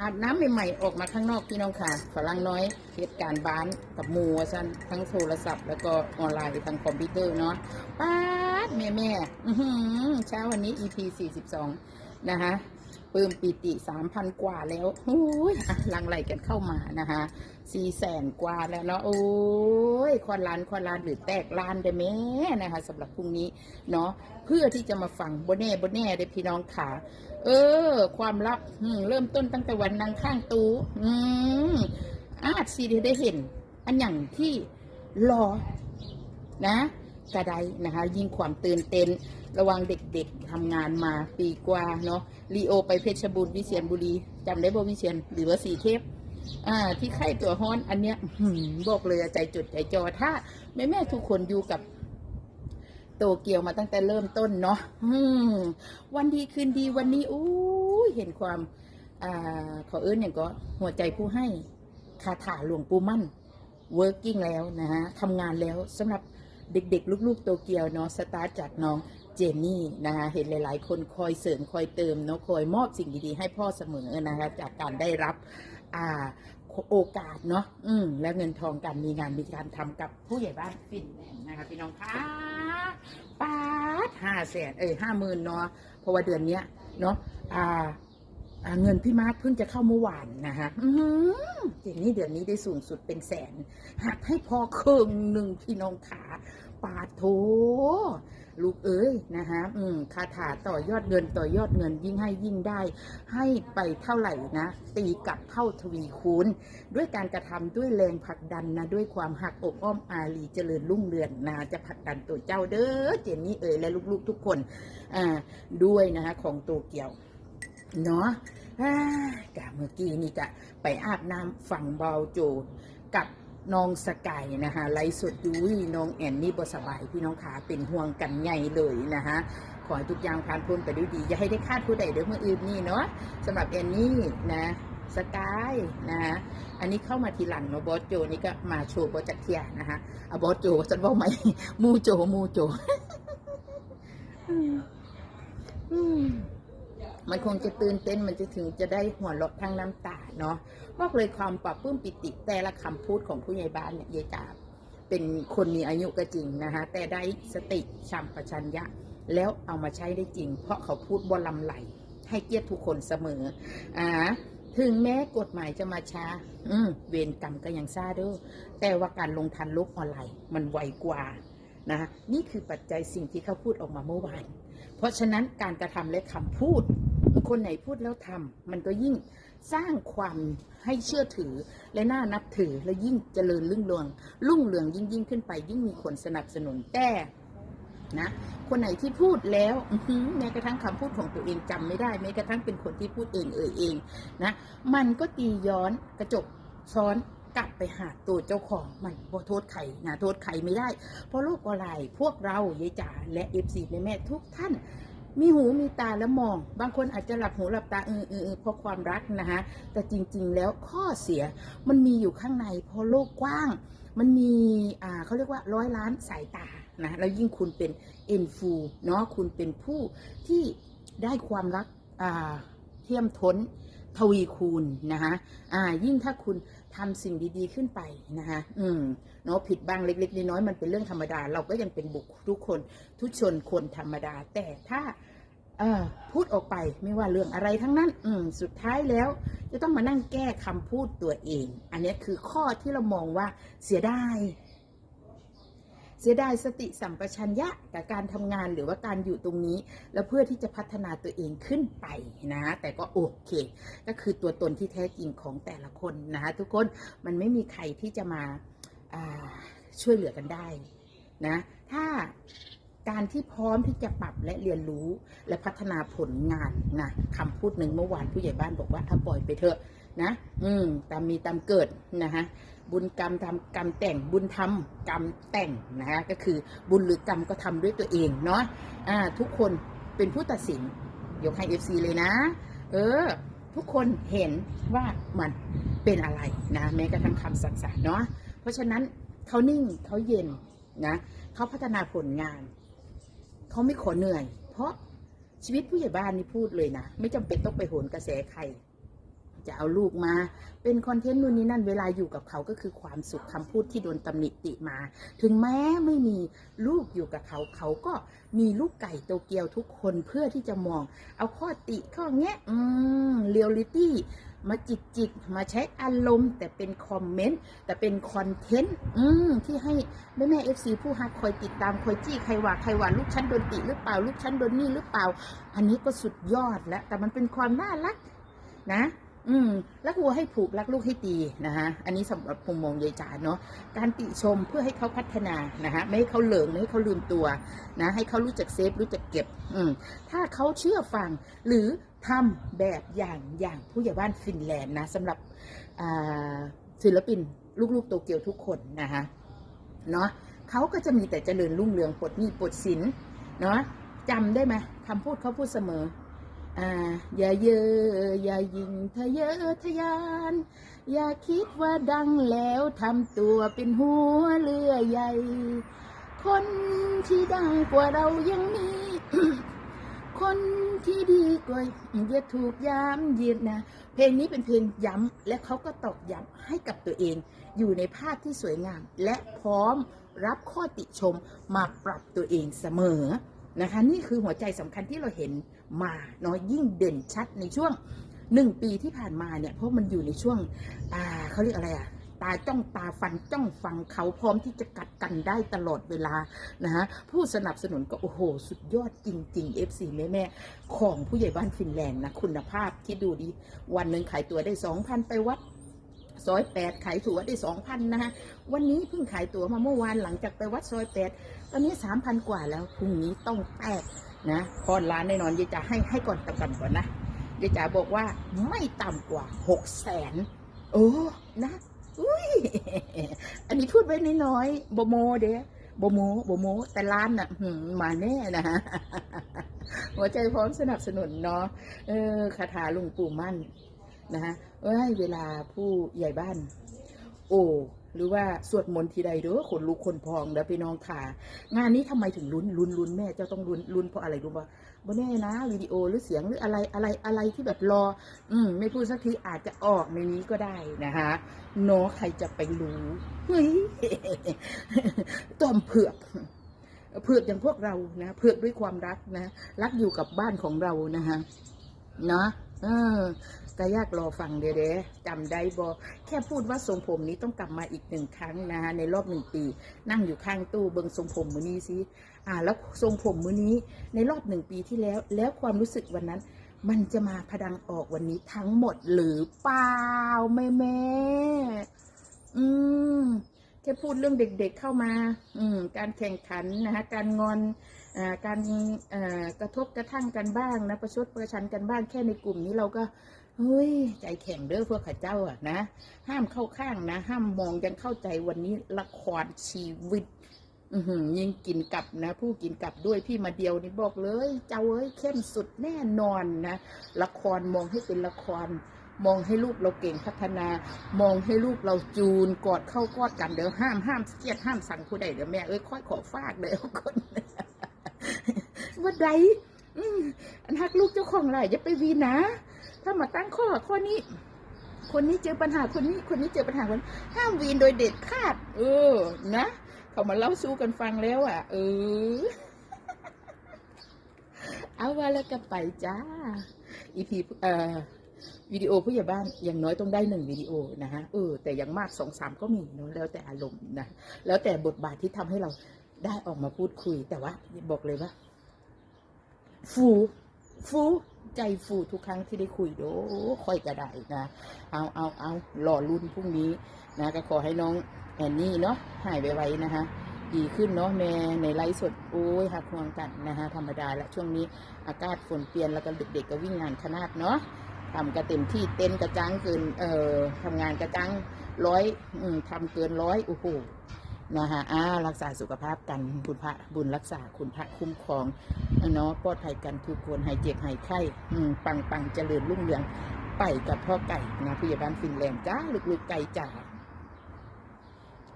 อาบน้ำใหม่ๆออกมาข้างนอกพี่น้องค่ะฝรั่งน้อยเหตุการณ์บ้านกับมูสั้นทั้งโทรศัพท์ แล้วก็ออนไลน์ทางคอมพิวเตอร์เนาะป้าดแม่แม่ๆอื้อหือเช้าวันนี้ EP 42 นะคะ ปลื้มปิติ3,000กว่าแล้วโอ้ยลังไหลกันเข้ามานะคะ4แสนกว่าแล้วเนาะโอ้ยควันล้านควันล้านหรือแตกล้านได้แม่นะคะสำหรับพรุ่งนี้เนาะเพื่อที่จะมาฟังโบนแน่โบนแน่เด้พี่น้องขาเออ ความลับอืเริ่มต้นตั้งแต่วันนางข้างตูอืมอาจสีได้เห็น อันอย่างที่รอนะ กระไดนะคะ ยิ่งความตื่นเต้นระวังเด็กๆทำงานมาปีกว่าเนาะลีโอไปเพชรบูรณ์วิเชียรบุรีจำได้บ่วิเชียรหรือว่าสีเทพอ่า ที่ไข้ตัวฮ้อนอันเนี้ยบอกเลยใจจุดใจจอถ้าแม่แม่ๆทุกคนอยู่กับโตเกียวมาตั้งแต่เริ่มต้นเนาะวันดีคืนดีวันนี้อู้เห็นความอ่าขอเอิ้นอย่างก็หัวใจผู้ให้คาถาหลวงปู่มั่น working แล้วนะฮะทำงานแล้วสำหรับ เด็กๆ ลูกๆ โตเกียวเนาะสตาร์ทจากน้องเจนนี่นะคะเห็นหลาย ๆ คนคอยเสริมคอยเติมเนาะคอยมอบสิ่งดีๆ ให้พ่อเสมอนะคะจากการได้รับอ่าโอกาสเนาะอืมและเงินทองการมีงานมีการทำกับผู้ใหญ่บ้านฟินแลนด์นะคะพี่น้องคะป้าห้าแสนเอ้ยห้าหมื่นเนาะเพราะว่าเดือนเนี้ยเนาะอ่า เงินพี่มาร์คเพิ่งจะเข้าเมื่อวานนะคะอือหือเจนนี่เดือนนี้ได้สูงสุดเป็นแสนหักให้พอครึ่งหนึ่งพี่น้องขาปาดโถลูกเอ้ยนะคะอืมคาถาต่อยอดเงินต่อยอดเงินยิ่งให้ยิ่งได้ ให้ไปเท่าไหร่นะ ตีกลับเท่าทวีคูณ ด้วยการกระทำด้วยแรงผลักดันนะ ด้วยความหักอกอ้อมอารีเจริญรุ่งเรืองนะจะผลักดันตัวเจ้าเด้อเจนนี่เอ๋ยและลูกๆทุกคนอ่าด้วยนะคะของโตเกียว เนาะกะเมื่อกี้นี่กะไปอาบน้ำฝั่งเบาโจกับน้องสกายนะคะไลฟ์สดดูวิน้องแอนนี่บสบายพี่น้องขาเป็นห่วงกันใหญ่เลยนะคะขอให้ทุกอย่างผ่านพ้นไปด้วยดีอย่าให้ได้คาดผู้ใดเดี๋ยวเมื่ออื่นนี่เนาะสำหรับแอนนี่นะสกายนะคะอันนี้เข้ามาทีหลังเนาะบอสโจนี่ก็มาโชว์บอสจักเทียนะคะอะบอสโจฉันว่าไหมมูโจมูโจ อืม มันคงจะตื่นเต้นมันจะถึงจะได้หัวเราะทั้งน้ำตาเนาะบอกเลยความปรับปื้มปิติแต่ละคำพูดของผู้ใหญ่บ้านเนี่ยยายจ๋าเป็นคนมีอายุก็จริงนะคะแต่ได้สติชัมปชัญญะ แล้วเอามาใช้ได้จริง เพราะเขาพูดบนลำไหล ให้เกียรติทุกคนเสมออ่าถึงแม้กฎหมายจะมาช้า อืมเวรกรรมก็ยังซาเด้อแต่ว่าการลงทันโลกออนไลน์มันไวกว่านะคะนี่คือปัจจัยสิ่งที่เขาพูดออกมาเมื่อวาน เพราะฉะนั้นการกระทำและคำพูด คนไหนพูดแล้วทำมันก็ยิ่งสร้างความให้เชื่อถือและน่านับถือและยิ่งเจริญรุ่งเรืองรุ่งเรืองยิ่งยิ่งขึ้นไป ยิ่งมีคนสนับสนุนแต่นะคนไหนที่พูดแล้วแม้กระทั่งคำพูดของตัวเองจำไม่ได้แม้กระทั่งเป็นคนที่พูดเองเอ่ยเองนะมันก็ตีย้อนกระจกซ้อนกลับไปหาตัวเจ้าของมันบ่โทษใครนะโทษใครไม่ได้ เพราะโลกออนไลน์พวกเรายายจ๋าและเอฟซีแม่แม่ทุกท่าน มีหูมีตาแล้วมอง บางคนอาจจะหลับหูหลับตาเออเออเพราะความรักนะคะแต่จริงๆแล้วข้อเสียมันมีอยู่ข้างในเพราะโลกกว้าง มันมีอ่าเขาเรียกว่าร้อยล้านสายตานะแล้วยิ่งคุณเป็นเอ็นฟูเนาะคุณเป็นผู้ที่ได้ความรักอ่าเที่ยมท้น ทวีคูณนะคะอ่า ยิ่งถ้าคุณทำสิ่งดีๆขึ้นไปนะคะอืมเนาะผิดบ้างเล็ก ๆ น้อยๆมันเป็นเรื่องธรรมดา เราก็ยังเป็นบุคทุกคนทุกชนคนธรรมดา แต่ถ้าเออพูดออกไปไม่ว่าเรื่องอะไรทั้งนั้น อืมสุดท้ายแล้ว จะต้องมานั่งแก้คำพูดตัวเอง อันนี้คือข้อที่เรามองว่าเสียดาย เสียดายสติสัมปชัญญะกับการทำงานหรือว่าการอยู่ตรงนี้ แล้วเพื่อที่จะพัฒนาตัวเองขึ้นไปนะ แต่ก็โอเค ก็คือตัวตนที่แท้จริงของแต่ละคนนะคะทุกคนมันไม่มีใครที่จะมาาช่วยเหลือกันได้นะ ถ้าการที่พร้อมที่จะปรับและเรียนรู้และพัฒนาผลงานนะคำพูดหนึ่งเมื่อวานผู้ใหญ่บ้านบอกว่าอะปล่อยไปเถอะ นะ อืมตามมีตามเกิดนะคะบุญกรรมทำกรรมแต่งบุญทำกรรมแต่งนะคะก็คือบุญหรือกรรมก็ทำด้วยตัวเองเนาะอ่า ทุกคนเป็นผู้ตัดสินยกให้เอฟซีเลยนะ เออ ทุกคนเห็นว่ามันเป็นอะไรนะ แม้กระทั่งคำสั่งสาเนาะเพราะฉะนั้นเขานิ่งเขาเย็นนะเขาพัฒนาผลงาน เขาไม่ขอเหนื่อย เพราะชีวิตผู้ใหญ่บ้านนี่พูดเลยนะ ไม่จำเป็นต้องไปโหนกระแสใคร จะเอาลูกมา เป็นคอนเทนต์นู่นนี่นั่นเวลาอยู่กับเขาก็คือความสุขคำพูดที่โดนตำหนิติมา ถึงแม้ไม่มีลูกอยู่กับเขา เขาก็มีลูกไก่โตเกียวทุกคนเพื่อที่จะมอง เอาข้อติข้อแงะอืมเรียลลิตี้มาจิกจิกมาใช้อารมณ์ แต่เป็นคอมเมนต์แต่เป็นคอนเทนต์อืมที่ให้แม่แม่เอฟซีผู้ฮักคอยติดตามคอยจี้ใครว่าใครว่าลูกฉันโดนติหรือเปล่า ลูกฉันโดนนี่หรือเปล่า อันนี้ก็สุดยอดแล้ว แต่มันเป็นความน่ารักนะ อืมรักวัวให้ผูกรักลูกให้ตีนะฮะอันนี้สำหรับมุมมองยายจ๋าเนาะการติชมเพื่อให้เขาพัฒนานะฮะไม่ให้เขาเหลิงไม่ให้เขาลืมตัวนะให้เขารู้จักเซฟรู้จักเก็บ อืมถ้าเขาเชื่อฟังหรือทำแบบอย่างอย่างผู้ใหญ่บ้านฟินแลนด์นะสำหรับศิลปินลูกๆโตเกียวทุกคนนะคะเนาะเขาก็จะมีแต่เจริญรุ่งเรืองปลดหนี้ปลดสินเนาะจำได้ไหมคำพูดเขาพูดเสมอ อ่าอย่าเยอะอย่ายิงทะเยอทะยาน อย่าคิดว่าดังแล้วทำตัวเป็นหัวเรือใหญ่ คนที่ดังกว่าเรายังมี คนที่ดีกว่าอย่าถูกย้ำยีดนะ เพลงนี้เป็นเพลงย้ำและเขาก็ตอกย้ำให้กับตัวเอง อยู่ในภาพที่สวยงาม และพร้อมรับข้อติชมมาปรับตัวเองเสมอ นะคะ นี่คือหัวใจสำคัญที่เราเห็นมาเนาะยิ่งเด่นชัดในช่วงหนึ่งปีที่ผ่านมาเนี่ยเพราะมันอยู่ในช่วงอ่าเขาเรียกอะไรอะตาจ้องตาฟันจ้องฟังเขาพร้อมที่จะกัดกันได้ตลอดเวลานะฮะผู้สนับสนุนก็โอ้โห สุดยอดจริง ๆ FC แม่แม่ของผู้ใหญ่บ้านฟินแลนด์นะคุณภาพที่ดูดีวันหนึ่งขายตัวได้สองพันไปวัด ซอยแปดขายตั๋วได้สองพันนะฮะวันนี้เพิ่งขายตั๋วมาเมื่อวานหลังจากไปวัดซอยแปดตอนนี้สามพันกว่าแล้วพรุ่งนี้ต้องแตกนะพรร้านแน่นอนยายจ๋าให้ให้ก่อนตะกันก่อนนะยายจ๋าบอกว่าไม่ต่ำกว่าหกแสนโอ้นะอุ้ยอันนี้พูดไว้น้อยๆโบโมเด้โบโมโบโม แต่ร้านน่ะมมาแน่นะฮะหัวใจพร้อมสนับสนุนเนาะเออคาถาลุงปู่มั่น นะฮะเอ้ยเวลาผู้ใหญ่บ้าน โอหรือว่าสวดมนต์ทีใดเด้อขนลุกขนพองเด้อพี่น้องค่ะงานนี้ทำไมถึงลุ้นลุ้นลุ้นแม่เจ้าต้องลุ้นลุ้นเพราะอะไรรู้ป่ะบ่แน่นะวิดีโอหรือเสียงหรืออะไรอะไรอะไรที่แบบรอ อืมไม่พูดสักทีอาจจะออกในนี้ก็ได้นะคะเนาะใครจะไปรู้เฮ้ยตอมเผือกเผือกอย่างพวกเรานะเผือกด้วยความรักนะ รักอยู่กับบ้านของเรานะฮะเนาะ เออก็ยากรอฟังเด้เด้จำได้บอแค่พูดว่าทรงผมนี้ต้องกลับมาอีกหนึ่งครั้งนะฮะในรอบหนึ่งปี นั่งอยู่ข้างตู้เบิงทรงผมมือนี้สิอ่า แล้วทรงผมมือนี้ ในรอบหนึ่งปีที่แล้ว แล้วความรู้สึกวันนั้น มันจะมาพดังออกวันนี้ทั้งหมดหรือเปล่าแม่แม่อืมแค่พูดเรื่องเด็กๆเข้ามา อืม การแข่งขันนะคะการงอน การกระทบกระทั่งกันบ้างนะประชดประชันกันบ้างแค่ในกลุ่มนี้เราก็เฮ้ยใจแข็งเด้อพวกข้าเจ้าอะนะ ห้ามเข้าข้างนะ ห้ามมองยังเข้าใจวันนี้ละครชีวิตยิงกินกลับนะ ผู้กินกลับด้วยพี่มาเดียวนี่บอกเลย เจ้าเอ้ยเข้มสุดแน่นอนนะ ละครมองให้เป็นละคร มองให้ลูกเราเก่งพัฒนา มองให้ลูกเราจูนกอดเข้ากอดกันเดี๋ยวห้ามห้ามเกลียดห้ามสั่งผู้ใดเดี๋ยวแม่เอ้ยค่อยขอฟากเดี๋ยวคน ว่าใดอันฮักลูกเจ้าของไรอย่าไปวีนะ ถ้ามาตั้งข้อข้อนี้ คนนี้เจอปัญหาคนนี้ คนนี้เจอปัญหาคนห้ามวีนโดยเด็ดขาด เออ นะ เขามาเล่าสู้กันฟังแล้วอะ เออ เอาว่าแล้วก็ไปจ้า อีพีเอ่อวิดีโอผู้ใหญ่บ้านอย่างน้อยต้องได้หนึ่งวิดีโอนะฮะเออแต่อย่างมากสองสามก็มีเนอะแล้วแต่อารมณ์นะแล้วแต่บทบาทที่ทำให้เราได้ออกมาพูดคุย แต่ว่าบอกเลยว่า ฟูฟูใจฟูทุกครั้งที่ได้คุยโดค่อยกระไดนะเอาเอาเอาหล่อรุ่นพรุ่งนี้นะ ก็ขอให้น้องแอนนี่เนาะหายไวๆนะคะดีขึ้นเนาะแม่ในไลฟ์สดโอ้ยหักห่วงกันนะฮะธรรมดาละช่วงนี้อากาศฝนเปลี่ยนแล้วก็เด็กๆก็วิ่งงานขนาดเนาะทำกระเต็มที่เต้นกระจังเกินเอ่อทำงานกระจังร้อยทำเกินร้อยโอ้โห นะฮะอ่ารักษาสุขภาพกันคุณพระบุญรักษาคุณพระคุ้มครองเนาะปลอดภัยกันทุกคนหายเจ็บหายไข้ปังปังเจริญรุ่งเรืองไปกับพ่อไก่นะพยาบานฟินแลนด์จ้าลูกๆไก่จ๋า